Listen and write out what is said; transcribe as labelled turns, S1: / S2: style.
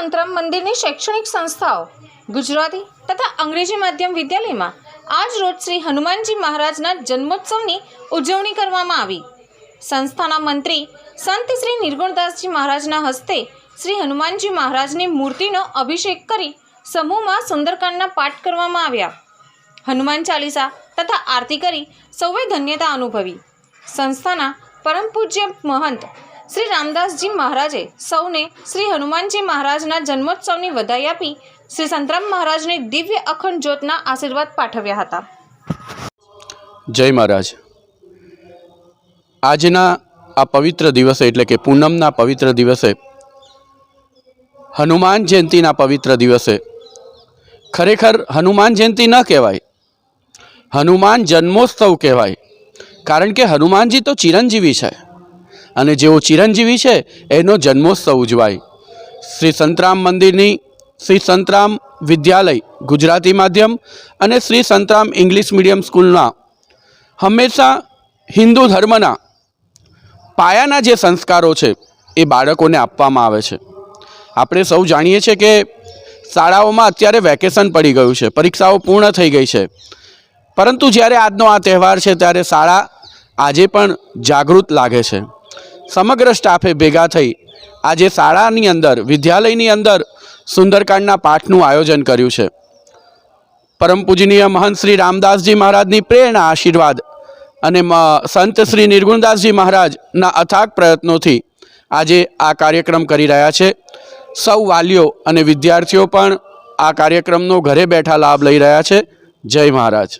S1: સંતરામ મંદિરની શૈક્ષણિક સંસ્થાઓ, ગુજરાતી તથા અંગ્રેજી માધ્યમ વિદ્યાલયમાં આજ રોજ શ્રી હનુમાનજી મહારાજના જન્મોત્સવની ઉજવણી કરવામાં આવી. સંસ્થાના મંત્રી સંત શ્રી નિર્ગુણદાસજી મહારાજના હસ્તે શ્રી હનુમાનજી મહારાજની મૂર્તિનો અભિષેક કરી સમૂહમાં સુંદરકાંડના પાઠ કરવામાં આવ્યા. હનુમાન ચાલીસા તથા આરતી કરી સૌએ ધન્યતા અનુભવી. સંસ્થાના પરમ પૂજ્ય મહંત શ્રી રામદાસજી મહારાજે સૌને શ્રી હનુમાનજી મહારાજના જન્મોત્સવની વધાઈ આપી શ્રી સંતરામ મહારાજને દિવ્ય અખંડ જ્યોતના આશીર્વાદ પાઠવ્યા હતા.
S2: જય મહારાજ. આજના આ પવિત્ર દિવસે એટલે કે પૂનમના પવિત્ર દિવસે, હનુમાન જયંતિના પવિત્ર દિવસે, ખરેખર હનુમાન જયંતિ ન કહેવાય, હનુમાન જન્મોત્સવ કહેવાય, કારણ કે હનુમાનજી તો ચિરંજીવી છે. અને જેઓ ચિરંજીવી છે, એનો જન્મોત્સવ ઉજવાય. શ્રી સંતરામ મંદિરની, શ્રી સંતરામ વિદ્યાલય, ગુજરાતી માધ્યમ અને શ્રી સંતરામ ઇંગ્લિશ મીડિયમ સ્કૂલના હંમેશા હિન્દુ ધર્મના પાયાના જે સંસ્કારો છે, એ બાળકોને આપવામાં આવે છે. આપણે સૌ જાણીએ છીએ કે શાળાઓમાં અત્યારે વેકેશન પડી ગયું છે, પરીક્ષાઓ પૂર્ણ થઈ ગઈ છે. પરંતુ જ્યારે આજનો આ તહેવાર છે, ત્યારે શાળા આજે પણ જાગૃત લાગે છે. સમગ્ર સ્ટાફે ભેગા થઈ આજે શાળાની અંદર, વિદ્યાલયની અંદર સુંદરકાંડના પાઠનું આયોજન કર્યું છે. પરમ પૂજનીય મહંત શ્રી રામદાસજી મહારાજની પ્રેરણા આશીર્વાદ અને સંત શ્રી નિર્ગુણદાસજી મહારાજના અથાગ પ્રયત્નોથી આજે આ કાર્યક્રમ કરી રહ્યા છે. સૌ વાલીઓ અને વિદ્યાર્થીઓ પણ આ કાર્યક્રમનો ઘરે બેઠા લાભ લઈ રહ્યા છે. જય મહારાજ.